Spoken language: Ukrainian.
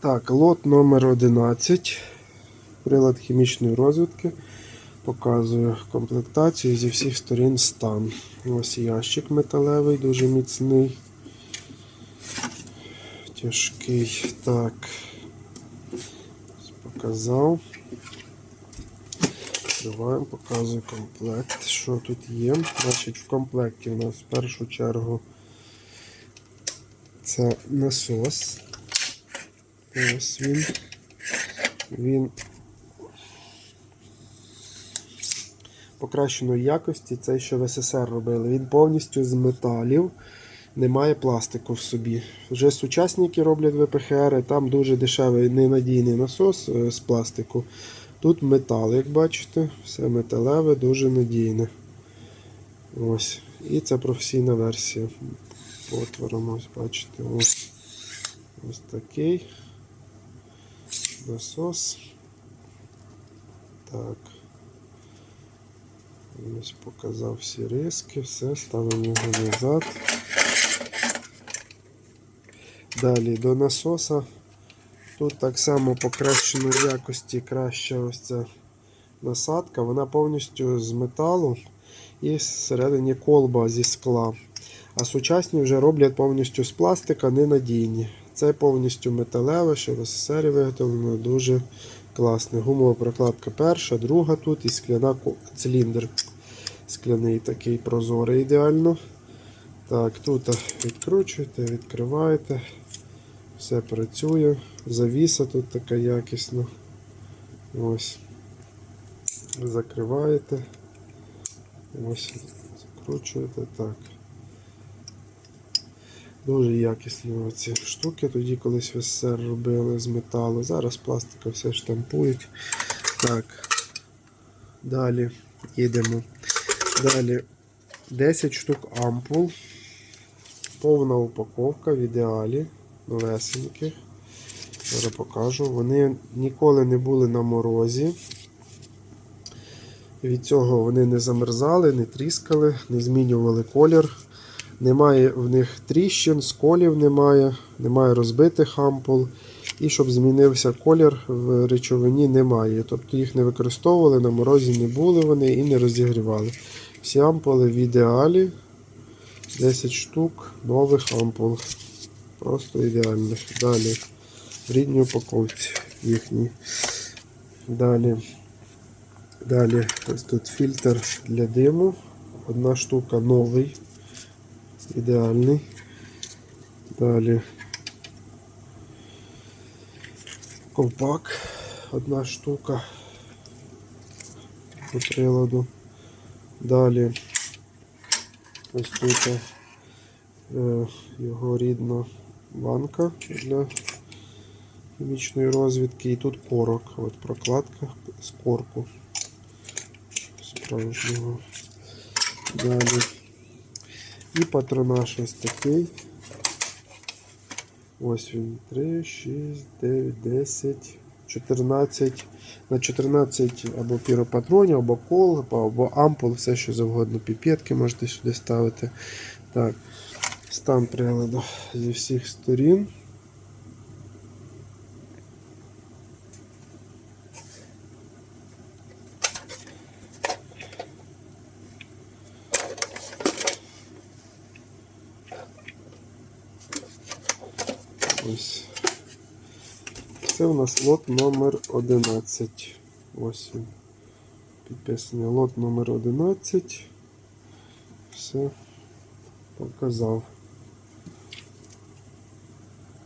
Так, лот номер 11. Прилад хімічної розвідки. Показую комплектацію зі всіх сторін стан. Ось ящик металевий, дуже міцний. Тяжкий. Так. Показав. Відкриваємо, показую комплект. Що тут є? Значить, в комплекті у нас в першу чергу це насос. Ось він. Він покращеної якості, цей, що в СССР робили. Він повністю з металів, немає пластику в собі. Вже сучасники роблять ВПХР, там дуже дешевий ненадійний насос е, з пластику. Тут метал, як бачите, все металеве, дуже надійне. Ось. І це професійна версія. Отвором бачите. Ось, ось такий насос. Так. Ось показав всі риски, все, ставимо його назад. Далі до насоса. Тут так само покращеної якості краща ось ця насадка. Вона повністю з металу і всередині колба зі скла. А сучасні вже роблять повністю з пластика, ненадійні. Це повністю металеве, що в СССР виготовлено дуже класне. Гумова прокладка перша, друга тут і скляна циліндр. Скляний такий прозорий ідеально. Так, тут відкручуєте, відкриваєте. Все працює. Завіса тут така якісна. Ось. Закриваєте. Ось, закручуєте так. Дуже якісні оці штуки. Тоді колись в СССР робили з металу. Зараз пластика все штампують. Так. Далі їдемо. Далі 10 штук ампул. Повна упаковка в ідеалі. Новесеньких. Зараз покажу. Вони ніколи не були на морозі. Від цього вони не замерзали, не тріскали, не змінювали колір. Немає в них тріщин, сколів немає, немає розбитих ампул. І щоб змінився колір в речовині немає. Тобто їх не використовували, на морозі не були вони і не розігрівали. Всі ампули в ідеалі. 10 штук нових ампул. Просто ідеальних. Далі в рідній упаковці їхній. Далі. Далі ось тут фільтр для диму. Одна штука новий. Ідеальний. Далі ковпак. Одна штука по приладу. Далі ось тут е, його рідна банка для хімічної розвідки. І тут корок. От прокладка з корку справжнього. Далі. І патронаж ось такий. Ось він. 3, 6, 9, 10, 14. На 14 або піропатронів, або кол, або ампул, все що завгодно. Піпетки можете сюди ставити. Так, стан приладу зі всіх сторін. Ось. Це у нас лот номер 11. Ось він. Підписаний лот номер 11. Все показав.